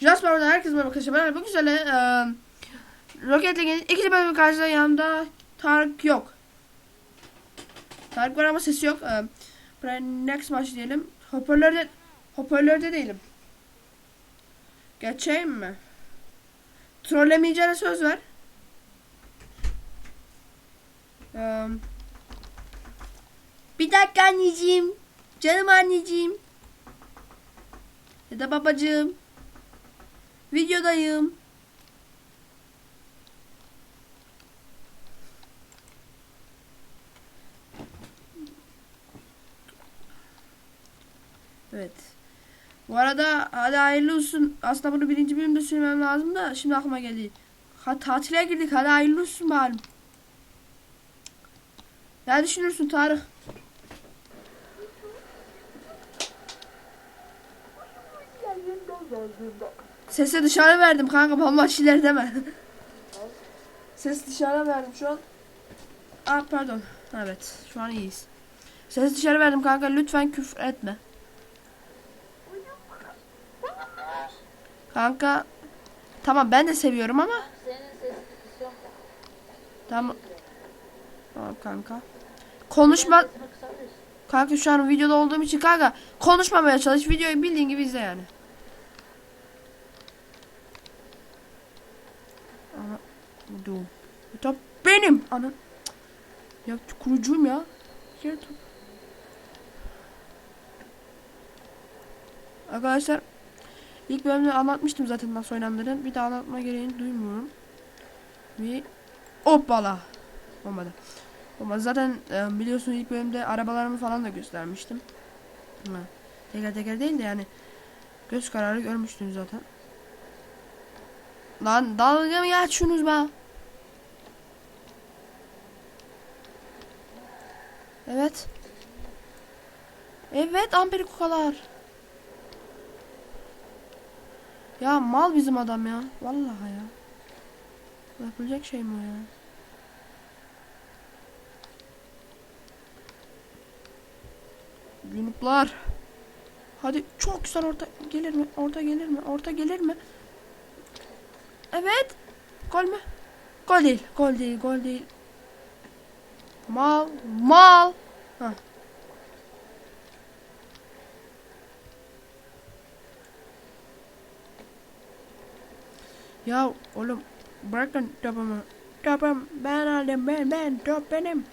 Jasper'dan herkese merhaba arkadaşlar. Ben bugün sizlerle eee Rocket League'in ikinci bölümü karşısında yanımda Tarık yok. Tarık var ama sesi yok. Buraya next maç diyelim. Hoparlörde hoparlörde değilim. Geçeyim mi? Trollemeyeceğine söz ver. Eee bir dakika anneciğim. Canım anneciğim. Ya da babacığım. Videodayım. Evet. Bu arada hadi hayırlı olsun. Aslında bunu birinci bölümde söylemem lazım da şimdi aklıma geldi. Ha, tatile girdik hadi hayırlı olsun bari. Ne düşünürsün Tarık? Sesi dışarı verdim kanka bamba şeyler deme. Ses dışarı verdim şu an. Aa pardon. Evet şu an iyiyiz. Ses dışarı verdim kanka lütfen küfür etme. Kanka tamam ben de seviyorum ama tamam. Tamam kanka. Konuşma kanka şu an videoda olduğum için kanka konuşmamaya çalış videoyu bildiğin gibi izle yani. Ana doğum. Bu top benim. Ana. Ya kurucuyum ya. Top. Arkadaşlar ilk bölümde anlatmıştım zaten nasıl oynandığını. Bir daha anlatma gereğini duymuyorum. Ve hoppala. Olmadı. Olmadı. Zaten e, biliyorsun ilk bölümde arabalarımı falan da göstermiştim. Ha. Teker teker değil de yani göz kararı görmüştünüz zaten. Lan dalga mı geçiyorsunuz be? Evet. Evet amperi kukalar. Ya mal bizim adam ya. Vallahi ya. Yapılacak şey mi o ya? Yunuplar. Hadi çok güzel orta gelir mi? Orta gelir mi? Orta gelir mi? Evet. Gol mü? Gol değil. Gol değil. Gol değil. Mal. Mal. Hah. Ya oğlum bırakın topumu. Topum ben aldım ben ben top benim.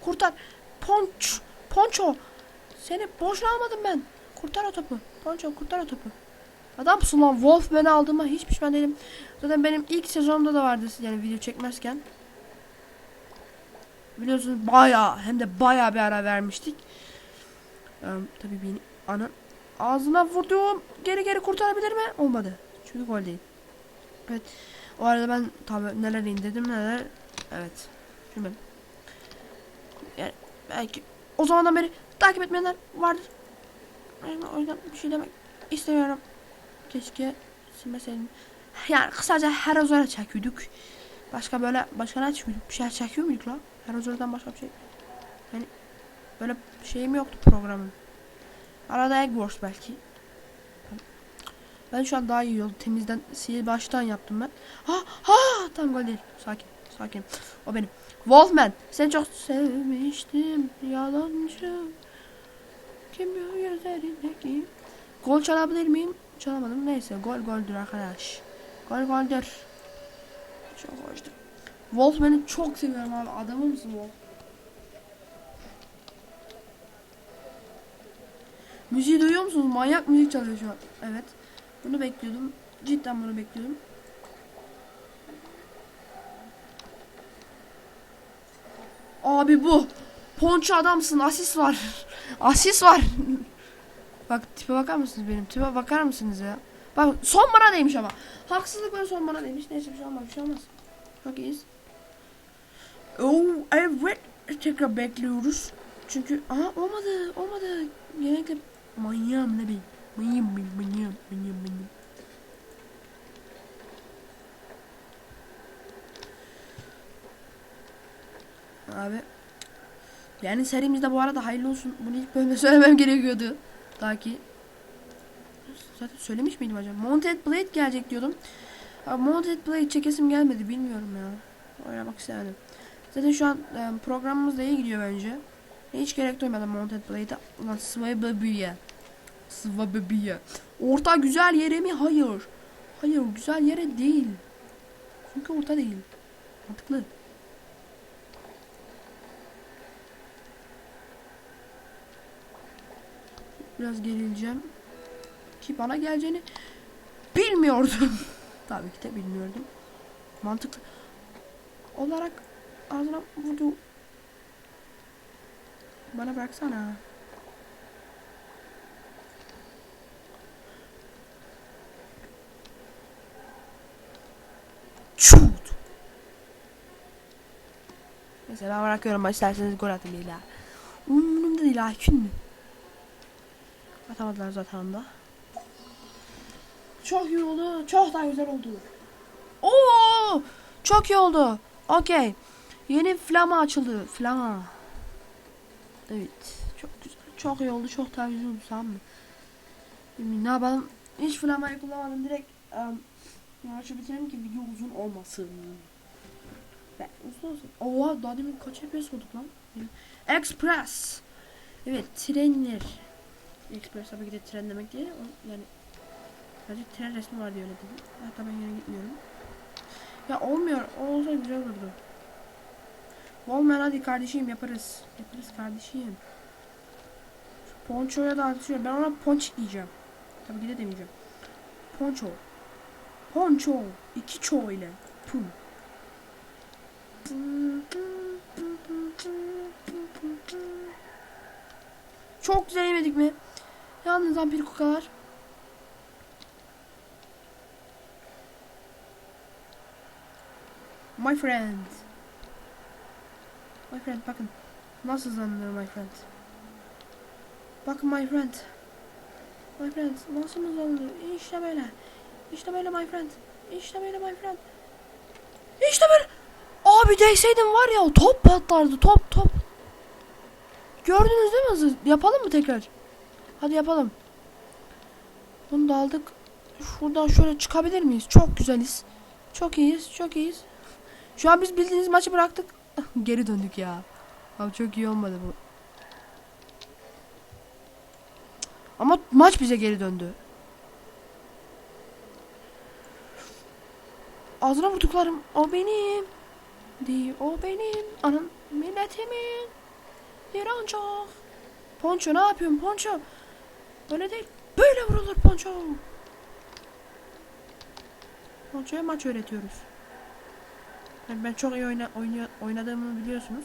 Kurtar. Ponç. Ponço. Seni boşuna almadım ben. Kurtar o topu. Ponço kurtar o topu. Adamsın lan Wolf beni aldığıma hiç pişman değilim. Zaten benim ilk sezonumda da vardı yani video çekmezken. Biliyorsunuz baya hem de baya bir ara vermiştik. Ee, tabii beni ana ağzına vurduğum geri geri kurtarabilir mi? Olmadı. Çünkü gol değil. Evet. O arada ben tabii neler indirdim neler. Evet. Şimdi yani belki o zamandan beri takip etmeyenler vardır. Yani o yüzden bir şey demek istemiyorum. Keşke silmeseydim. Yani kısaca her özara çekiyorduk. Başka böyle başka ne çekiyorduk? Bir şey çekiyor muyduk la? Her özardan başka bir şey. Yani böyle şeyim yoktu programın. Arada Egg Wars belki. Ben şu an daha iyi oldu. Temizden sil baştan yaptım ben. Ha ha tam gol değil. Sakin. Sakin. O benim. Wolfman. Seni çok sevmiştim. Yalancı. Kim gözlerindeki? Gol çalabilir miyim? Çalamadım. Neyse gol goldür arkadaş. Gol goldür. Çok hoştur. Wolfman'ı çok seviyorum abi. Adamı mısın Wolf? Müziği duyuyor musunuz? Manyak müzik çalıyor şu an. Evet. Bunu bekliyordum. Cidden bunu bekliyordum. Abi bu. Ponço adamsın. Asis var. Asis var. Bak tipe bakar mısınız benim? Tipe bakar mısınız ya? Bak son bana değmiş ama. Haksızlık var son bana değmiş. Neyse bir şey olmaz. Bir şey olmaz. Çok iyiyiz. Oo evet. Tekrar bekliyoruz. Çünkü aha olmadı. Olmadı. Genellikle manyağım ne bileyim. Manyağım benim. Manyağım. Manyağım manyağım. Abi. Yani serimizde bu arada hayırlı olsun. Bunu ilk bölümde söylemem gerekiyordu. Ta ki. zaten söylemiş miydim acaba? Mounted Blade gelecek diyordum. Abi Mounted Blade çekesim gelmedi bilmiyorum ya. Oynamak istemedim. Zaten şu an e, programımız da iyi gidiyor bence. Hiç gerek duymadım Mounted Blade'e. Ulan Svababiye. Svababiye. Orta güzel yere mi? Hayır. Hayır güzel yere değil. Çünkü orta değil. Mantıklı. Biraz gerileceğim. Ki bana geleceğini bilmiyordum. Tabii ki de bilmiyordum. Mantıklı olarak ağzına vurdu. Bana bıraksana. Şut. Mesela bırakıyorum isterseniz gol atın illa. Umurumda değil hakim mi? Atamadılar zaten da. Çok iyi oldu. Çok daha güzel oldu. Oo! Çok iyi oldu. Okey. Yeni flama açıldı. Flama. Evet. Çok güzel. Çok iyi oldu. Çok daha güzel oldu. Tamam ne yapalım? Hiç flamayı kullanmadım. Direkt um, maçı bitirelim ki video uzun olmasın. Ben uzun olsun. Oha daha demin kaç FPS olduk lan? Express. Evet trenler. Express tabii ki de tren demek değil. O, yani sadece tren resmi var diye öyle dedim. Hatta ben yine gitmiyorum. Ya olmuyor. O olsa güzel olurdu. Olmayan hadi kardeşim yaparız. Yaparız kardeşim. Şu ponçoya da atışıyor. Ben ona ponçik diyeceğim. Tabii ki de demeyeceğim. Ponço. Ponço. İki ço ile. Pum. Çok güzel yemedik mi? Yalnız vampir kukalar. My friend. Friend bakın. Nasıl hızlanıyor my friend. Bakın my friend. My friend nasıl hızlanıyor? İşte böyle. İşte böyle my friend. İşte böyle my friend. İşte böyle. Abi değseydim var ya top patlardı top top. Gördünüz değil mi hızı? Yapalım mı tekrar? Hadi yapalım. Bunu da aldık. Şuradan şöyle çıkabilir miyiz? Çok güzeliz. Çok iyiyiz. Çok iyiyiz. Şu an biz bildiğiniz maçı bıraktık. Geri döndük ya. Abi çok iyi olmadı bu. Ama maç bize geri döndü. Ağzına vurduklarım o benim. Değil o benim. Anam milletimin. Bir ancak. Ponço ne yapıyorsun Ponço? Böyle değil. Böyle vurulur Ponço. Ponço'ya maç öğretiyoruz. Yani ben çok iyi oyna, oyna, oynadığımı biliyorsunuz.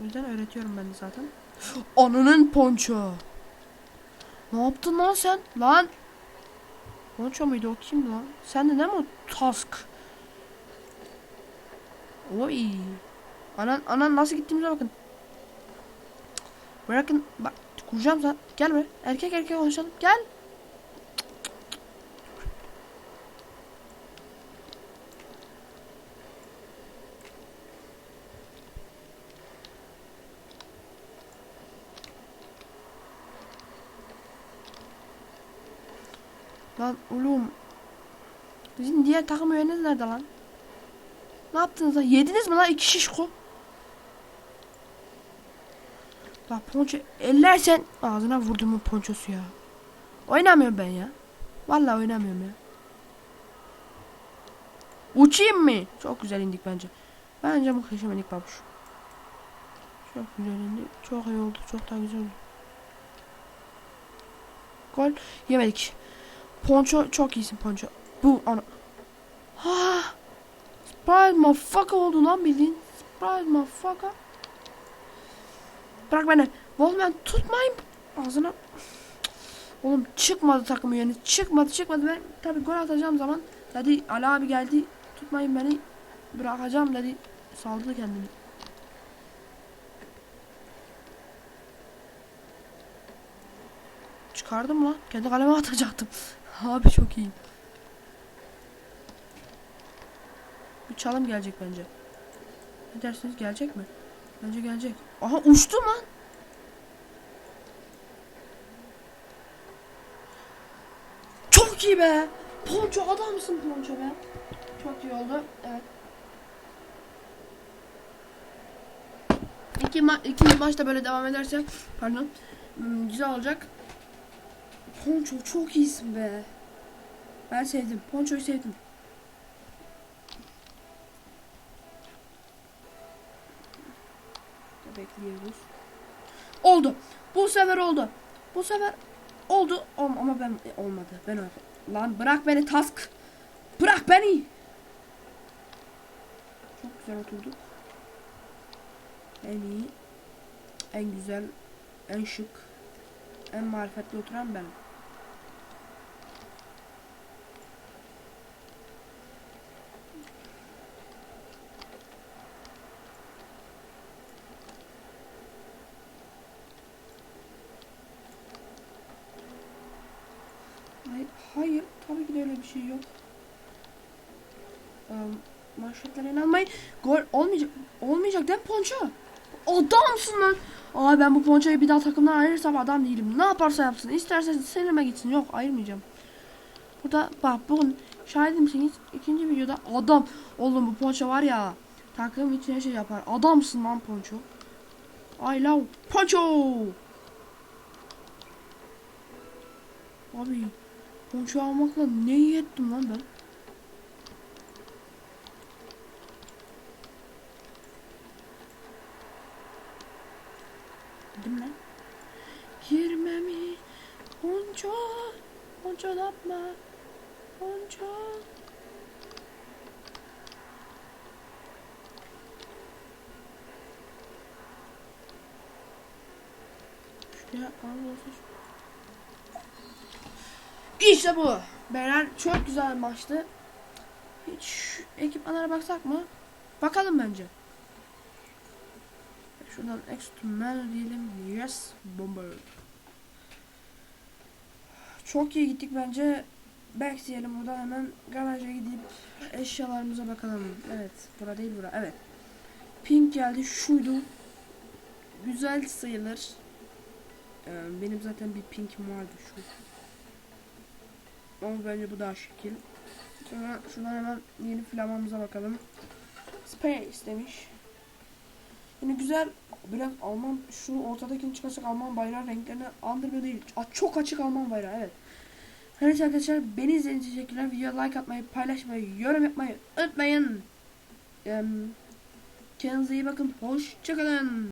O yüzden öğretiyorum ben de zaten. Ananın ponço. Ne yaptın lan sen? Lan. Ponço muydu o kimdi lan? Sen de ne mi o task? Oy. Anan, anan nasıl gittiğimize bakın. Bırakın. Bak kuracağım sen. Gel be. Erkek erkek konuşalım. Gel. Lan oğlum. Bizim diğer takım üyeniz nerede lan? Ne yaptınız lan? Yediniz mi lan iki şişko? Bak ponço ellersen ağzına vurduğumun ponçosu ya. Oynamıyorum ben ya. Vallahi oynamıyorum ya. Uçayım mı? Çok güzel indik bence. Bence muhteşem indik babuş. Çok güzel indik. Çok iyi oldu. Çok daha güzel oldu. Gol yemedik. Ponço çok iyisin Ponço. Bu ana. Ha. Surprise motherfucker oldu lan bildiğin. Surprise motherfucker. Bırak beni. Wolfman tutmayın. Ağzına. Oğlum çıkmadı takım yani. Çıkmadı çıkmadı. Ben tabi gol atacağım zaman. Dedi Ali abi geldi. Tutmayın beni. Bırakacağım dedi. Saldı kendini. Çıkardım lan. Kendi kaleme atacaktım. Abi çok iyi. Bir çalım gelecek bence. Ne dersiniz gelecek mi? Bence gelecek. Aha uçtu lan. Çok iyi be. Ponço adamsın Ponço be. Çok iyi oldu. Evet. İki, ma ikinci maçta böyle devam ederse pardon hmm, güzel olacak. Ponço çok iyisin be. Ben sevdim. Ponço'yu sevdim. Bekliyoruz. Oldu. Bu sefer oldu. Bu sefer oldu Am- ama ben e, olmadı. Ben öyle- lan bırak beni task. Bırak beni. Çok güzel oturduk. En iyi, en güzel, en şık, en marifetli oturan ben. Hayır, hayır, tabii ki de öyle bir şey yok. Um, manşetlere inanmayın. Gol olmayacak. Olmayacak değil mi Ponço? Adamsın lan. Aa ben bu Ponço'yu bir daha takımdan ayırırsam adam değilim. Ne yaparsa yapsın. İsterse senime gitsin. Yok ayırmayacağım. Burada bak bugün şahit misiniz? İkinci videoda adam. Oğlum bu Ponço var ya. Takım için her şey yapar. Adamsın lan Ponço. I love Ponço. Abi Ponço almakla ne iyi ettim lan ben. Değil mi lan? Girmemi Ponço Ponço yapma Ponço Şuraya al olsun. İşte bu. Beyler çok güzel maçtı. Hiç ekipmanlara baksak mı? Bakalım bence. Şuradan external diyelim. Yes. Bomber. Çok iyi gittik bence. Back diyelim buradan hemen garaja gidip eşyalarımıza bakalım. Evet. Bura değil bura. Evet. Pink geldi. Şuydu. Güzel sayılır. Ee, benim zaten bir pinkim vardı şu. Ama bence bu daha şekil. Sonra şuradan hemen yeni flamanımıza bakalım. Space demiş. Yine güzel biraz Alman şu ortadakini çıkarsak Alman bayrağı renklerini andırmıyor değil. A- Çok açık Alman bayrağı evet. Evet arkadaşlar beni izlediğiniz için teşekkürler. Videoya like atmayı, paylaşmayı, yorum yapmayı unutmayın. Em, Kendinize iyi bakın. Hoşçakalın.